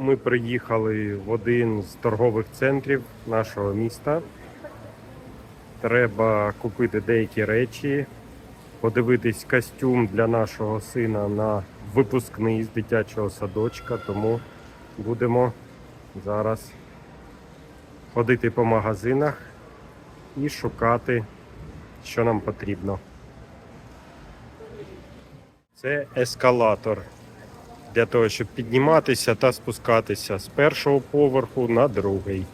Ми приїхали в один з торгових центрів нашого міста. Треба купити деякі речі, подивитись костюм для нашого сина на випускний з дитячого садочка, тому будемо зараз ходити по магазинах і шукати, що нам потрібно. Це ескалатор для того, щоб підніматися та спускатися з першого поверху на другий.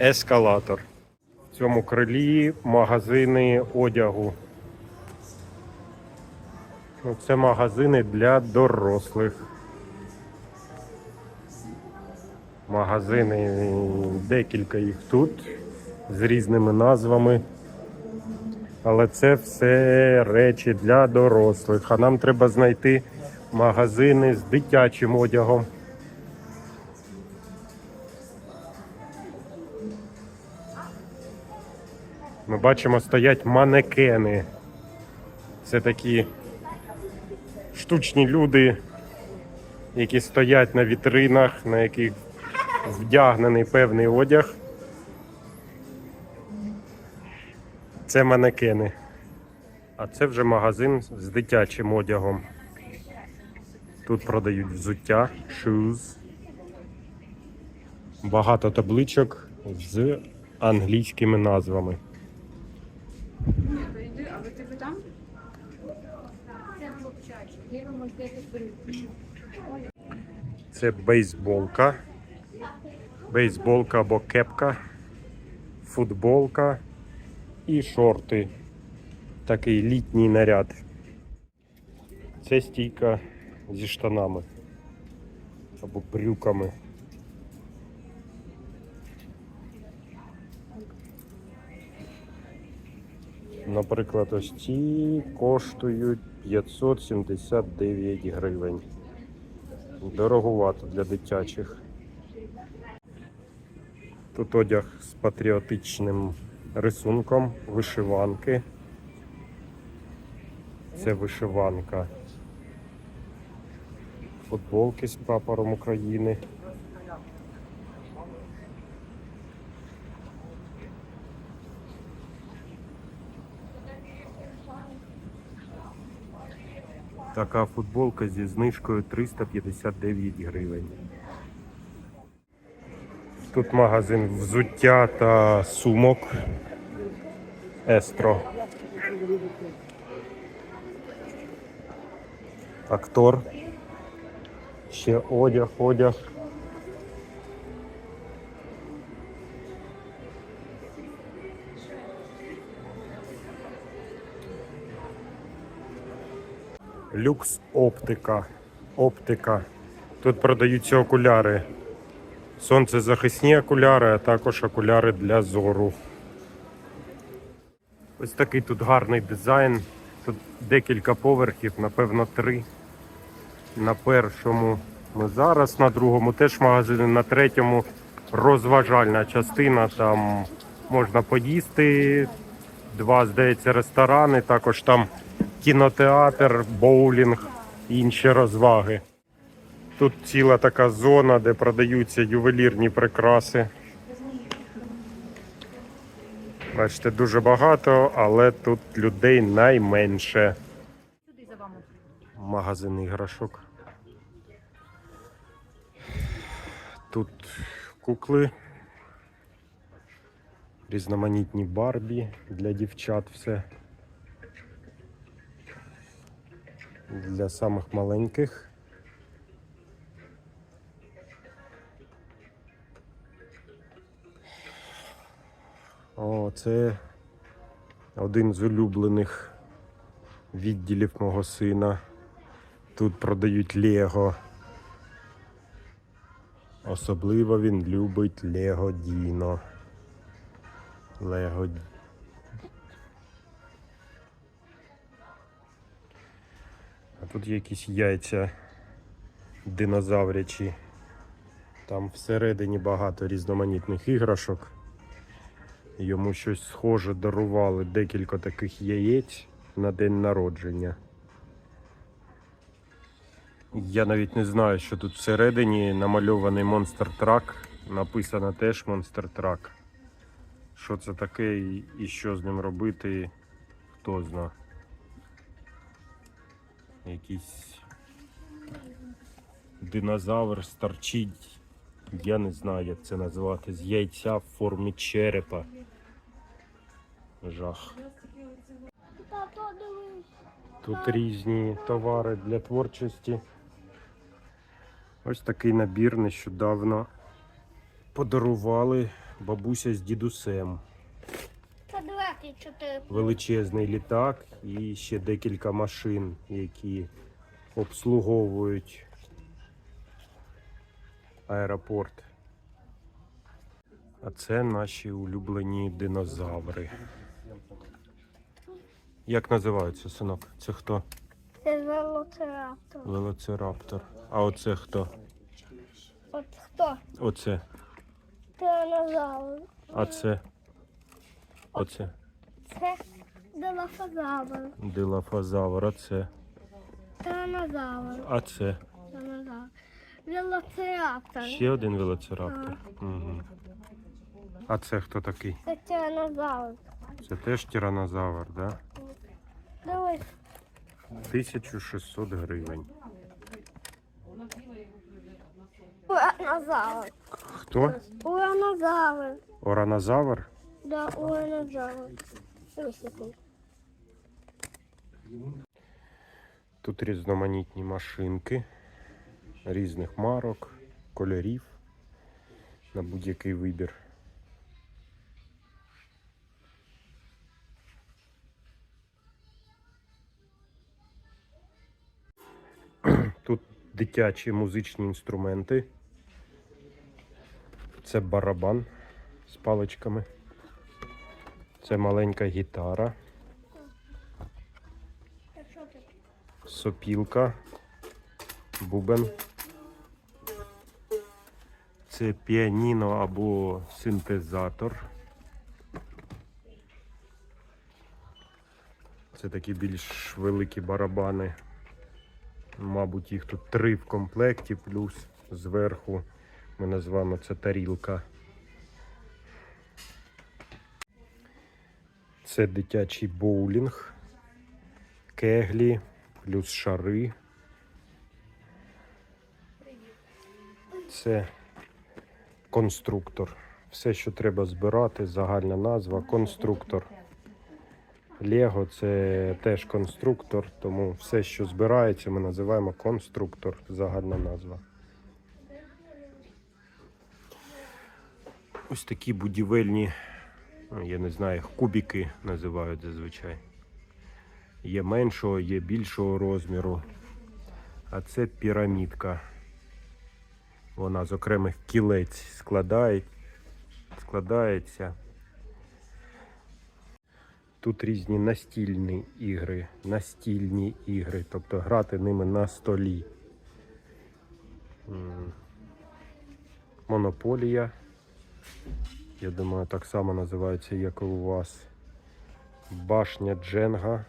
Ескалатор. В цьому крилі магазини одягу. Це магазини для дорослих. Магазини, декілька їх тут з різними назвами. Але це все речі для дорослих. А нам треба знайти магазини з дитячим одягом. Ми бачимо, стоять манекени. Це такі штучні люди, які стоять на вітринах, на яких вдягнений певний одяг. Це манекени. А це вже магазин з дитячим одягом. Тут продають взуття, shoes. Багато табличок з англійськими назвами. Це бейсболка. Бейсболка або кепка, футболка і шорти. Такий літній наряд. Це стійка зі штанами або брюками. Наприклад, ось ці коштують 579 гривень. Дороговато для дитячих. Тут одяг з патріотичним рисунком, вишиванки. Це вишиванка. Футболки з прапором України. Така футболка зі знижкою 359 гривень. Тут магазин взуття та сумок. Естро. Актор. Ще одяг, одяг. Люкс оптика. Оптика. Тут продаються окуляри. Сонцезахисні окуляри, а також окуляри для зору. Ось такий тут гарний дизайн. Тут декілька поверхів, напевно, три. На першому ми зараз, на другому теж магазини, на третьому розважальна частина. Там можна поїсти. Два, здається, ресторани, також там кінотеатр, боулінг інші розваги. Тут ціла така зона, де продаються ювелірні прикраси. Бачите, дуже багато, але тут людей найменше. Магазин іграшок. Тут кукли. Різноманітні барбі для дівчат все. Для самих маленьких. О, це один з улюблених відділів мого сина. Тут продають Лего. Особливо він любить Лего Діно. Лего. А тут якісь яйця динозаврячі. Там всередині багато різноманітних іграшок. Йому щось схоже дарували декілька таких яєць на день народження. Я навіть не знаю, що тут всередині намальований Monster Truck. Написано теж Monster Truck. Що це таке і, що з ним робити, хто зна. Якийсь динозавр старчить. Я не знаю, як це назвати. З яйця в формі черепа. Жах. Тут різні товари для творчості. Ось такий набір нещодавно подарували бабуся з дідусем. Величезний літак і ще декілька машин, які обслуговують аеропорт. А це наші улюблені динозаври. Як називаються, синок? Це хто? Це велоцираптор. Велоцираптор. А оце хто? От хто? Оце. Тиранозавр. А це. Оце. Це дилофазавр. Дилафазавр. А це. Тиранозавр. А це. Тиранозавр. Велоцираптор. Ще один велоцираптор. Угу. А це хто такий? Це тиранозавр. Це теж тиранозавр, так? да? Дивись. 1600 гривень. Уранозавр. Хто? Уранозавр. Оранозавр? Да, уранозавр. Тут різноманітні машинки різних марок, кольорів на будь-який вибір. Тут дитячі музичні інструменти. Це барабан з паличками. Це маленька гітара. Сопілка, бубен. Це піаніно або синтезатор. Це такі більш великі барабани. Мабуть, їх тут три в комплекті, плюс зверху ми називаємо це тарілка. Це дитячий боулінг, кеглі, плюс шари. Це конструктор. Все, що треба збирати, загальна назва конструктор. Лего це теж конструктор, тому все, що збирається, ми називаємо конструктор, загальна назва. Ось такі будівельні, ну, я не знаю, кубики називають зазвичай. Є меншого, є більшого розміру. А це пірамідка. Вона з окремих кілець складає, складається. Тут різні настільні ігри, настільні ігри, тобто грати ними на столі. Монополія. Я думаю, так само називається, як і у вас. Башня Дженга.